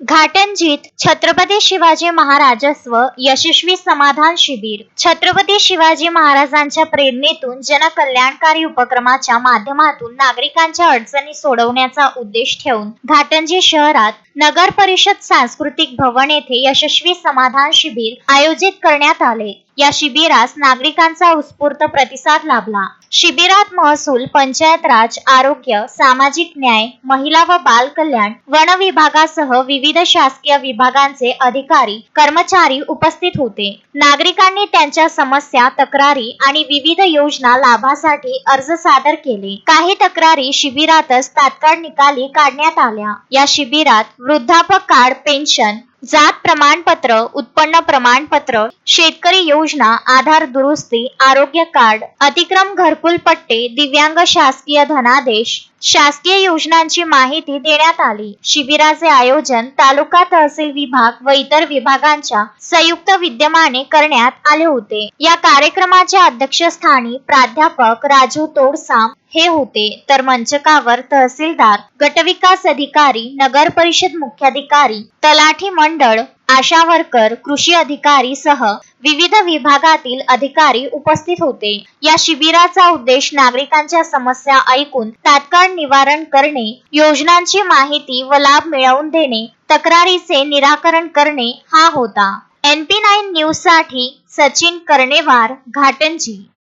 घाटंजीत छत्रपती शिवाजी महाराजस्व यशस्वी समाधान शिबिर. छत्रपती शिवाजी महाराजांच्या प्रेरणेतून जनकल्याणकारी उपक्रमाच्या माध्यमातून नागरिकांच्या अडचणी सोडवण्याचा उद्देश ठेवून घाटंजी शहरात नगर परिषद सांस्कृतिक भवन येथे यशस्वी समाधान शिबिर आयोजित करण्यात आले. या शिबिरास नागरिकांचा उत्स्फूर्त प्रतिसाद लाभला. शिबिरात महसूल पंचायत राज आरोग्य सामाजिक न्याय महिला व बाल कल्याण वन विभागासह विविध शासकीय विभागांचे अधिकारी कर्मचारी उपस्थित होते. नागरिकांनी त्यांच्या समस्या तक्रारी आणि विविध योजना लाभासाठी अर्ज सादर केले. काही तक्रारी शिबिरातच तात्काळ निकाली काढण्यात आल्या. या शिबिरात वृद्धापकाळ पेन्शन जात प्रमाणपत्र उत्पन्न प्रमाणपत्र शेतकरी योजना आधार दुरुस्ती आरोग्य कार्ड अतिक्रम घरकुल पट्टे दिव्यांग शासकीय धनादेश शासकीय योजनांची माहिती देण्यात आली. शिबिराचे आयोजन तालुका तहसील विभाग व इतर विभागांच्या संयुक्त विद्यमाने करण्यात आले होते. या कार्यक्रमाच्या अध्यक्षस्थानी प्राध्यापक राजू तोडसाम हे होते. तर मंचकावर तहसीलदार गटविकास अधिकारी नगर परिषद मुख्याधिकारी तलाठी मंडळ आशा वर्कर कृषी अधिकारी सह विविध विभागातील अधिकारी उपस्थित होते. या शिबिराचा उद्देश नागरिकांच्या समस्या ऐकून तात्काळ निवारण करणे योजनांची माहिती व लाभ मिळवून देणे तक्रारीचे निराकरण करणे हा होता. एन पी नाईन न्यूजसाठी सचिन कर्णेवार घाटंजी.